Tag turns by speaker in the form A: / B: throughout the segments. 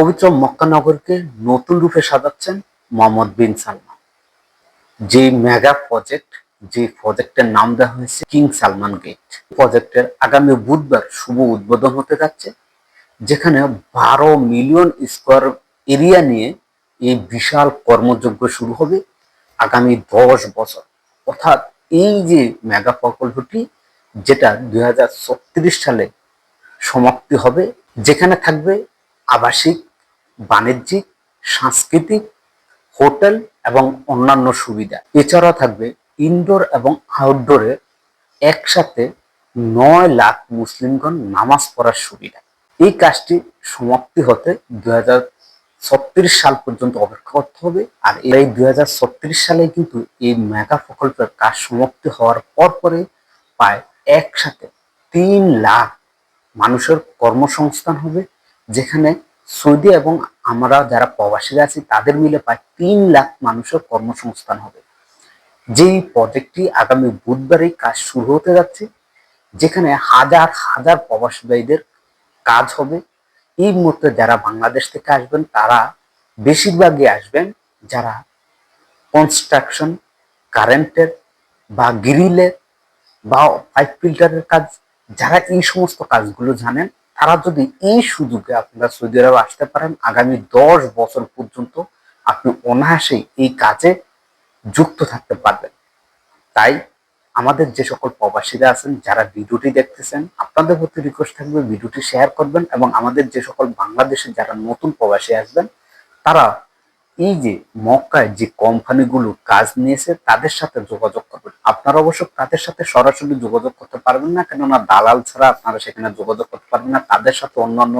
A: পবিত্র মক্কানগরকে নতুন রূপে সাজাচ্ছেন মোহাম্মদ বিন সালমান। যে মেগা প্রজেক্ট যে প্রজেক্টের নাম দেওয়া হয়েছে কিং সালমান গেট প্রজেক্টের আগামী বুধবার শুভ উদ্বোধন হতে যাচ্ছে, যেখানে বারো মিলিয়ন স্কোয়ার এরিয়া নিয়ে এই বিশাল কর্মযজ্ঞ শুরু হবে আগামী দশ বছর। অর্থাৎ এই যে মেগা প্রকল্পটি, যেটা দুই হাজার ছত্রিশ সালে সমাপ্তি হবে, যেখানে থাকবে আবাসিক বাণিজ্যিক, সাংস্কৃতিক, হোটেল এবং অন্যান্য সুবিধা। এছাড়া থাকবে ইনডোর এবং আউটডোরে একসাথে নয় লাখ মুসলিমগণ নামাজ পড়ার সুবিধা। এই কাজটি সমাপ্তি হতে দু ছত্রিশ সাল পর্যন্ত অপেক্ষা করতে হবে। আর এই দুই হাজার ছত্রিশ সালে কিন্তু এই মেগা প্রকল্পের কাজ সমাপ্তি হওয়ার পর পরে প্রায় একসাথে তিন লাখ মানুষের কর্মসংস্থান হবে, যেখানে সৌদি এবং আমরা যারা প্রবাসীরা আছি, তাদের মিলে প্রায় তিন লাখ মানুষের কর্মসংস্থান হবে। যেই প্রজেক্টটি আগামী বুধবারই কাজ শুরু হতে যাচ্ছে, যেখানে হাজার হাজার প্রবাসী কাজ হবে। এই মুহূর্তে যারা বাংলাদেশ থেকে আসবেন, তারা বেশিরভাগই আসবেন যারা কনস্ট্রাকশন কারেন্টের বা গ্রিলের বা পাইপ ফিল্টারের কাজ, যারা এই সমস্ত কাজগুলো জানেন তারা যদি এই সুযোগে আপনারা সৌদি আরবে আসতে পারেন, আগামী দশ বছর পর্যন্ত আপনি অনায়াসেই এই কাজে যুক্ত থাকতে পারবেন। তাই আমাদের যে সকল প্রবাসীরা আছেন, যারা ভিডিওটি দেখতেছেন, আপনাদের প্রতি রিকোয়েস্ট থাকবে ভিডিওটি শেয়ার করবেন এবং আমাদের যে সকল বাংলাদেশে যারা নতুন প্রবাসী আসবেন, তারা এই যে মক্কায় যে কোম্পানিগুলো কাজ নিয়েছে, তাদের সাথে যোগাযোগ করবেন। আপনারা অবশ্য তাদের সাথে সরাসরি যোগাযোগ করতে পারবেন না, কেননা দালাল ছাড়া আপনারা সেখানে যোগাযোগ করতে পারবেন না। তাদের সাথে অন্যান্য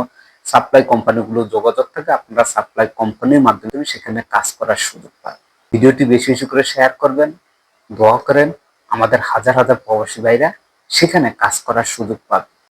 A: সাপ্লাই কোম্পানিগুলো যোগাযোগ থাকে, আপনারা সাপ্লাই কোম্পানির মাধ্যমে সেখানে কাজ করার সুযোগ পান ভিডিওটি বেশি বেশি করে শেয়ার করবেন, দোয়া করেন, আমাদের হাজার হাজার প্রবাসী ভাইরা সেখানে কাজ করার সুযোগ পাবে।